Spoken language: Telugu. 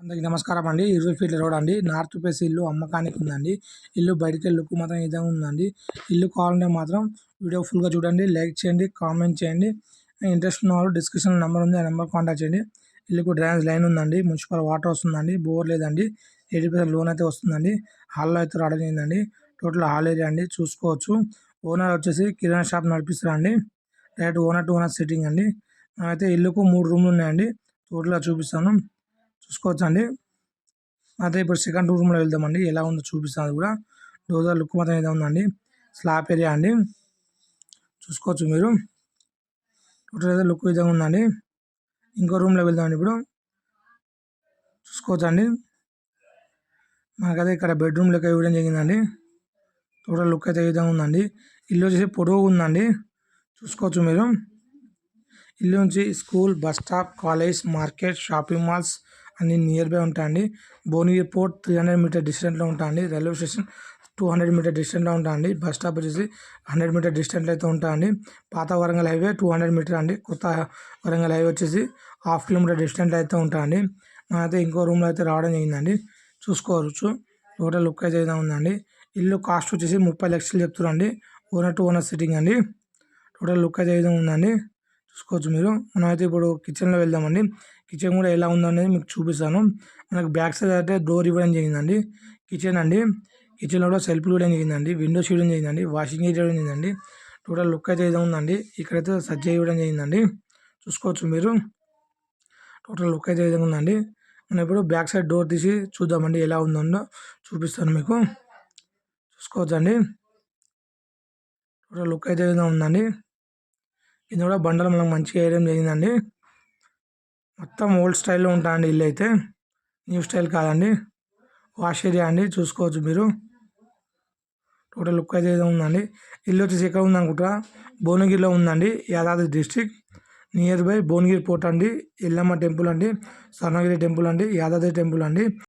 అందరికి నమస్కారం అండి. ఇరవై ఫీట్ల రోడ్ అండి. నార్త్ ఫేస్ ఇల్లు అమ్మకానికి ఉందండి. ఇల్లు బయటికి లుక్ మాత్రం ఇదే ఉందండి. ఇల్లు కావాలంటే మాత్రం వీడియో ఫుల్గా చూడండి. లైక్ చేయండి కామెంట్ చేయండి. ఇంట్రెస్ట్ ఉన్న వాళ్ళు డిస్క్రిప్షన్ నెంబర్ ఉంది. ఆ నెంబర్ కాంటాక్ట్ చేయండి. ఇల్లుకు డ్రైనేజ్ లైన్ ఉందండి. మున్సిపల్ వాటర్ వస్తుందండి. బోర్ లేదండి. ఎయిటీ పర్సెంట్ లోన్ అయితే వస్తుందండి. హాల్లో అయితే రావడం అయిందండి టోటల్ హాల్ ఏరియా అండి. చూసుకోవచ్చు. ఓనర్ వచ్చేసి kirana shop నడిపిస్తారండి. Direct owner to owner sitting అండి. అయితే ఇల్లుకు మూడు రూమ్లు ఉన్నాయండి టోటల్గా చూపిస్తాను. చూసుకోవచ్చు అండి అయితే ఇప్పుడు సెకండ్ రూమ్లో వెళ్దామండి. ఎలా ఉందో చూపిస్తాను కూడా. డోజర్ లుక్ మాత్రం ఏదో ఉందండి. స్లాబ్ ఏరియా అండి. చూసుకోవచ్చు మీరు. టోటల్ అయితే లుక్ విధంగా ఉందండి. ఇంకో రూమ్లో వెళ్దామండి ఇప్పుడు. చూసుకోవచ్చు అండి మనకైతే ఇక్కడ బెడ్రూమ్ లెక్క ఇవ్వడం జరిగిందండి. టోటల్ లుక్ అయితే ఈ విధంగా ఉందండి. ఇల్లు వచ్చేసి పొడవు ఉందండి. చూసుకోవచ్చు మీరు. ఇల్లు నుంచి school bus stop college market shopping malls అన్ని నియర్ బై ఉంటాయండి. Bhuvanagiri fort three hundred meter డిస్టెంట్లో ఉంటాయండి. Railway station two hundred meter డిస్టెంట్లో ఉంటాయండి. బస్ స్టాప్ వచ్చేసి హండ్రెడ్ మీటర్ డిస్టెంట్లో అయితే ఉంటాయండి. పాత Warangal highway two hundred meter అండి. కొత్త వరంగల్ హైవే వచ్చేసి హాఫ్ కిలోమీటర్ డిస్టెంట్లో అయితే ఉంటాయండి. మనైతే ఇంకో రూమ్లో అయితే రావడం జరిగిందండి. చూసుకోవచ్చు. టోటల్ లుక్ అయితే ఉందండి. ఇల్లు కాస్ట్ వచ్చేసి ముప్పై లక్షలు చెప్తున్నారండి. ఓనర్ టు ఓనర్ సిట్టింగ్ అండి. టోటల్ లుక్ అయితే ఉందండి. చూసుకోవచ్చు మీరు. మనమైతే ఇప్పుడు కిచెన్లో వెళ్దామండి. కిచెన్ కూడా ఎలా ఉందనేది మీకు చూపిస్తాను. మనకు బ్యాక్ సైడ్ అయితే డోర్ ఇవ్వడం జరిగిందండి. కిచెన్ అండి. కిచెన్లో కూడా సెల్ఫ్ ఇవ్వడం జరిగిందండి. విండో ఇవ్వడం జరిగిందండి. వాషింగ్ చేయడం జరిగిందండి. టోటల్ లుక్ అయితే ఏదో ఉందండి. ఇక్కడైతే సజ్జ ఇవ్వడం జరిగిందండి. చూసుకోవచ్చు మీరు. టోటల్ లుక్ అయితే విధంగా ఉందండి. మనం ఇప్పుడు బ్యాక్ సైడ్ డోర్ తీసి చూద్దామండి ఎలా ఉందో చూపిస్తాను మీకు. చూసుకోవచ్చండి. టోటల్ లుక్ అయితే విధంగా ఉందండి. ఇది కూడా బండలు మనకు మంచిగా వేయడం జరిగిందండి. మొత్తం ఓల్డ్ స్టైల్లో ఉంటాయండి ఇల్లు అయితే. న్యూ స్టైల్ కాదండి. వాష్ ఏరియా అండి చూసుకోవచ్చు మీరు. టోటల్ లుక్ అయితే ఏదో ఉందండి. ఇల్లు వచ్చేసి ఎక్కడ ఉందనుకుంటా? భువనగిరిలో ఉందండి Yadadri district near by Bhuvanagiri fort అండి ఎల్లమ్మ టెంపుల్ అండి స్వర్ణగిరి టెంపుల్ అండి యాదాద్రి టెంపుల్ అండి.